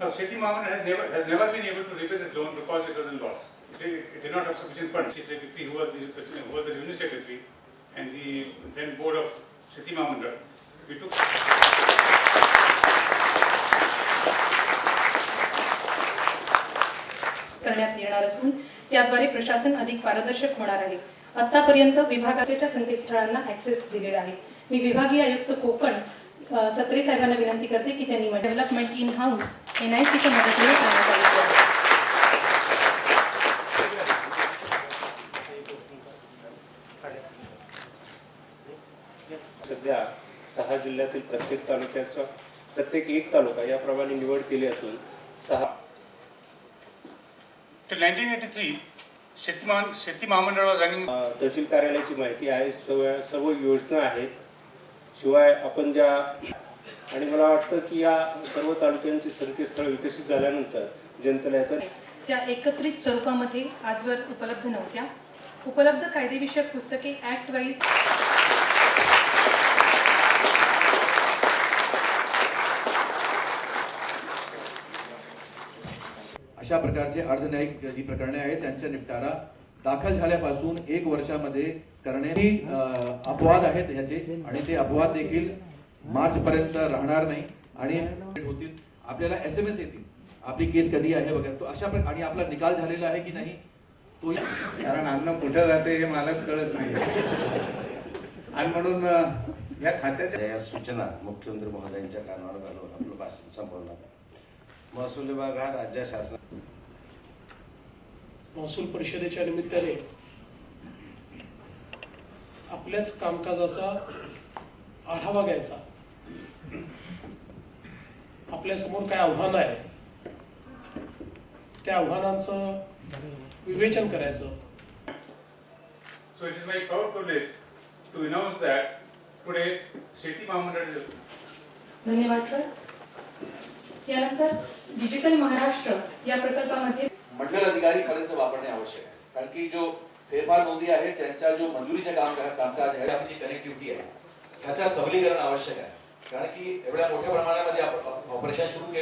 Now, Shetty Mahaman has never, has never been able to repay this loan because it was in loss. It it did not have sufficient funds. Chief Secretary, who was the, who was the revenue secretary, and the then board of Shetty Mahamandal, we took करण्यात येणार असून त्याद्वारे प्रशासन अधिक पारदर्शक होणार आहे आतापर्यंत विभागाच्या संकेतस्थळांना ऍक्सेस दिलेला आहे मी विभागीय आयुक्त कोकण सत्रे साहेबांना विनंती करते की त्यांनी डेव्हलपमेंट इन हाऊस एनआयसीच्या मदतीने करण्यात आली आहे. सध्या सहा जिल्ह्यातील प्रत्येक तालुक्याचा प्रत्येक एक तालुका याप्रमाणे निवड केली असून सहा till 1983, Seti Mahan- Seti Mahamandal was running अ, तहसील कार्यालयाची माहिती आहे सर्व सर्व योजना आहेत शिवाय आपण ज्या आणि मला वाटतं की या सर्व तालुक्यांची संकेतस्थळ विकसित झाल्यानंतर जनतेला याचा त्या एकत्रित स्वरूपामध्ये आजवर उपलब्ध नव्हत्या. उपलब्ध कायदेविषयक पुस्तके ऍक्ट वाईज अशा प्रकारचे अर्धन्यायिक जी प्रकरणे आहेत त्यांचा निपटारा दाखल झाल्यापासून एक वर्षामध्ये करणे अं, अपवाद आहेत ह्याचे. आणि ते अपवाद देखील मार्च पर्यंत राहणार नाही. आणि होतील. आपल्याला एस एम एस येतील. आपली केस कधी आहे वगैरे तो अशा प्रकार आणि आपला निकाल झालेला आहे की नाही तो कारण अन्न कुठं जाते हे मलाच कळत नाही. आणि म्हणून या खात्याच्या या सूचना मुख्यमंत्री महोदयांच्या कानावर घालून आपलं भाषण संपवणार. महसूल विभाग हा राज्य शासन महसूल परिषदेच्या निमित्ताने आपल्याच कामकाजाचा आढावा घ्यायचा. आपल्यासमोर काय आव्हान आहे? त्या आव्हानांचं विवेचन करायचं. So it is my proud privilege to announce that today Mahamandal is धन्यवाद सर यानंतर डिजिटल महाराष्ट्र या प्रकल्पामध्ये मंडल अधिकारी पर्यंत वापरणे आवश्यक आहे. कारण की जो फेरफार नोंदी आहे त्यांच्या जो मंजुरीचे काम कामकाज आहे आपली जी कनेक्टिव्हिटी आहे. ह्याचं सबलीकरण आवश्यक आहे. कारण की एवढ्या मोठ्या प्रमाणामध्ये आपण ऑपरेशन सुरू केले.